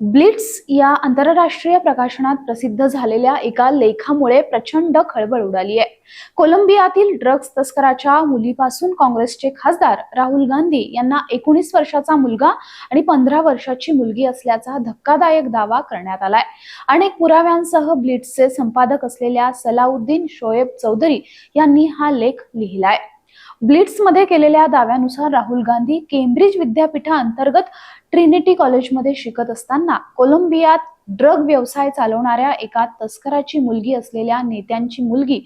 Blitz या आंतरराष्ट्रीय प्रकाशनात प्रसिद्ध झालेल्या एका लेखामुळे प्रचंड खळबळ उडाली आहे. कोलंबियातील ड्रग्ज तस्कराच्या मुलीपासून काँग्रेसचे खासदार राहुल गांधी यांना एकोणीस वर्षाचा मुलगा आणि पंधरा वर्षाची मुलगी असल्याचा धक्कादायक दावा करण्यात आलाय. अनेक पुराव्यांसह ब्लिट्सचे संपादक असलेल्या सलाउद्दीन शोएब चौधरी यांनी हा लेख लिहिलाय. ब्लिट्समध्ये केलेल्या दाव्यानुसार राहुल गांधी केम्ब्रिज विद्यापीठाअंतर्गत ट्रिनिटी कॉलेजमध्ये शिकत असताना कोलंबियात ड्रग व्यवसाय चालवणाऱ्या एका तस्कराची मुलगी असलेल्या नेत्यांची मुलगी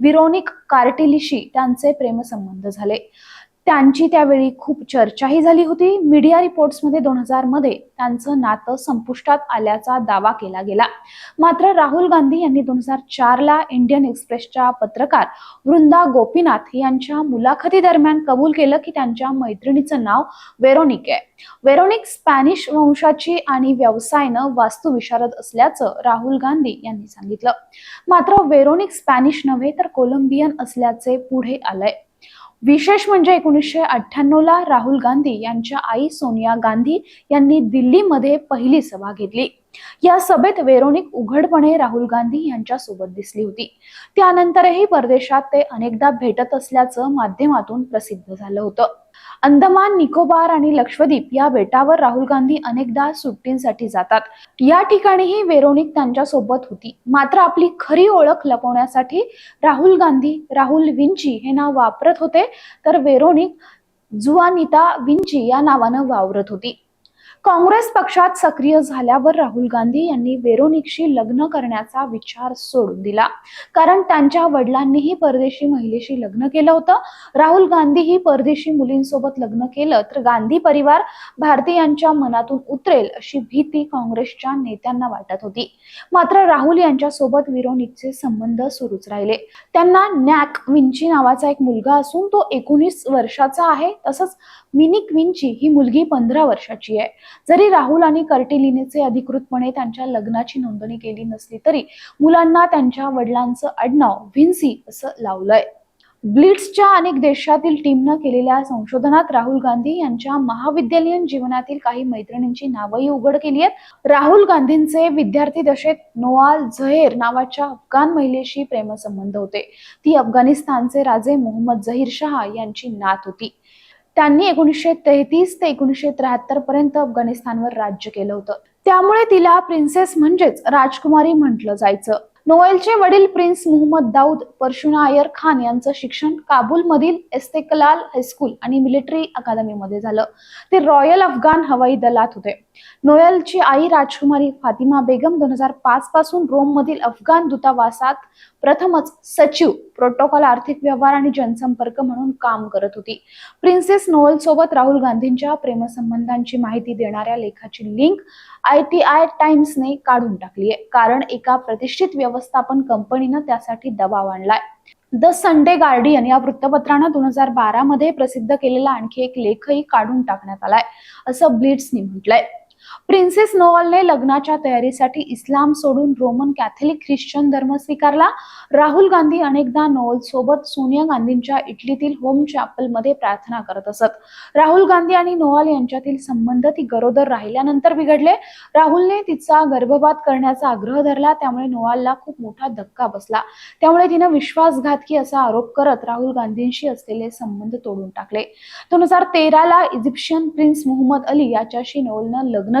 विरोनिक कार्टेलिशी त्यांचे प्रेमसंबंध झाले. त्यांची त्यावेळी खूप चर्चाही झाली होती. मीडिया रिपोर्ट्समध्ये दोन हजारमध्ये त्यांचं नातं संपुष्टात आल्याचा दावा केला गेला. मात्र राहुल गांधी यांनी दोन हजार चार ला इंडियन एक्सप्रेसच्या पत्रकार वृंदा गोपीनाथ यांच्या मुलाखती दरम्यान कबूल केलं की त्यांच्या मैत्रिणीचं नाव वेरोनिक आहे. वेरोनिक स्पॅनिश वंशाची आणि व्यवसायानं वास्तुविशारद असल्याचं राहुल गांधी यांनी सांगितलं. मात्र वेरोनिक स्पॅनिश नव्हे तर कोलंबियन असल्याचे पुढे आलंय. विशेष म्हणजे एकोणीसशे अठ्ठ्याण्णवला राहुल गांधी यांच्या आई सोनिया गांधी यांनी दिल्लीमध्ये पहिली सभा घेतली. या सभेत वेरोनिक उघडपणे राहुल गांधी यांच्या सोबत दिसली होती. त्यानंतरही परदेशात ते अनेकदा भेटत असल्याचं माध्यमातून प्रसिद्ध झालं होतं. अंदमान निकोबार आणि लक्षद्वीप या बेटावर राहुल गांधी अनेकदा सुट्टींसाठी जातात. या ठिकाणीही वेरोनिक त्यांच्यासोबत होती. मात्र आपली खरी ओळख लपवण्यासाठी राहुल गांधी राहुल विंची हे नाव वापरत होते. तर वेरोनिक जुआनिता विंची या नावानं वावरत होती. काँग्रेस पक्षात सक्रिय झाल्यावर राहुल गांधी यांनी वेरोनिकशी लग्न करण्याचा विचार सोडून दिला. कारण त्यांच्या वडिलांनीही परदेशी महिलेशी लग्न केलं होतं. राहुल गांधीही परदेशी मुलींसोबत लग्न केलं तर गांधी परिवार भारतीयांच्या मनातून उतरेल अशी भीती काँग्रेसच्या नेत्यांना वाटत होती. मात्र राहुल यांच्यासोबत विरोनिकचे संबंध सुरूच राहिले. त्यांना नॅक विंची नावाचा एक मुलगा असून तो एकोणीस वर्षाचा आहे. तसंच मिनी विंची ही मुलगी पंधरा वर्षाची आहे. जरी राहुल आणि कर्टिलिनेचे अधिकृतपणे त्यांच्या लग्नाची नोंदणी केली नसली तरी मुलांना त्यांच्या वडिलांचं आडनाव व्हिन्सी असं लावलंय. ब्लिट्सच्या अनेक देशातील टीमनं केलेल्या संशोधनात राहुल गांधी यांच्या महाविद्यालयीन जीवनातील काही मैत्रिणींची नावंही उघड केली आहेत. राहुल गांधींचे विद्यार्थी दशेत नोआल झहेर नावाच्या अफगाण महिलेशी प्रेमसंबंध होते. ती अफगाणिस्तानचे राजे मोहम्मद झहीर शहा यांची नात होती. त्यांनी एकोणीसशे तेहतीस ते एकोणीसशे त्र्याहत्तर पर्यंत अफगाणिस्तानवर राज्य केलं होतं. त्यामुळे तिला प्रिन्सेस म्हणजेच राजकुमारी म्हटलं जायचं. नोएलचे वडील प्रिन्स मोहम्मद दाऊद परशुना अयर खान यांचं शिक्षण काबूलमधील एस्तेकलाल हायस्कूल आणि मिलिटरी अकादमीमध्ये झालं. ते रॉयल अफगाण हवाई दलात होते. नोएलची आई राजकुमारी फातिमा बेगम दोन हजार पाच पासून रोममधील अफगाण दूतावासात प्रथमच सचिव प्रोटोकॉल आर्थिक व्यवहार आणि जनसंपर्क म्हणून काम करत होती. प्रिन्सेस नोएल सोबत राहुल गांधींच्या प्रेमसंबंधांची माहिती देणाऱ्या लेखाची लिंक आय टी आय टाइम्सने काढून टाकली आहे कारण एका प्रतिष्ठित व्यवस्थापन कंपनीनं त्यासाठी दबाव आणलाय. द संडे गार्डियन या वृत्तपत्रानं दोन हजार बारा मध्ये प्रसिद्ध केलेला आणखी एक लेखही काढून टाकण्यात आलाय असं ब्लिट्सनी म्हटलंय. प्रिन्सेस नोवलने लग्नाच्या तयारीसाठी इस्लाम सोडून रोमन कॅथलिक ख्रिश्चन धर्म स्वीकारला. राहुल गांधी अनेकदा नोवल सोबत सोनिया गांधींच्या इटलीतील होम चॅपलमध्ये प्रार्थना करत असत. राहुल गांधी आणि नोवाल यांच्यातील संबंध ती गरोदर राहिल्यानंतर बिघडले. राहुलने तिचा गर्भपात करण्याचा आग्रह धरला त्यामुळे नोवालला खूप मोठा धक्का बसला. त्यामुळे तिनं विश्वासघातकी असा आरोप करत राहुल गांधींशी असलेले संबंध तोडून टाकले. दोन हजार तेराला इजिप्शियन प्रिन्स मोहम्मद अली याच्याशी नोवलनं लग्न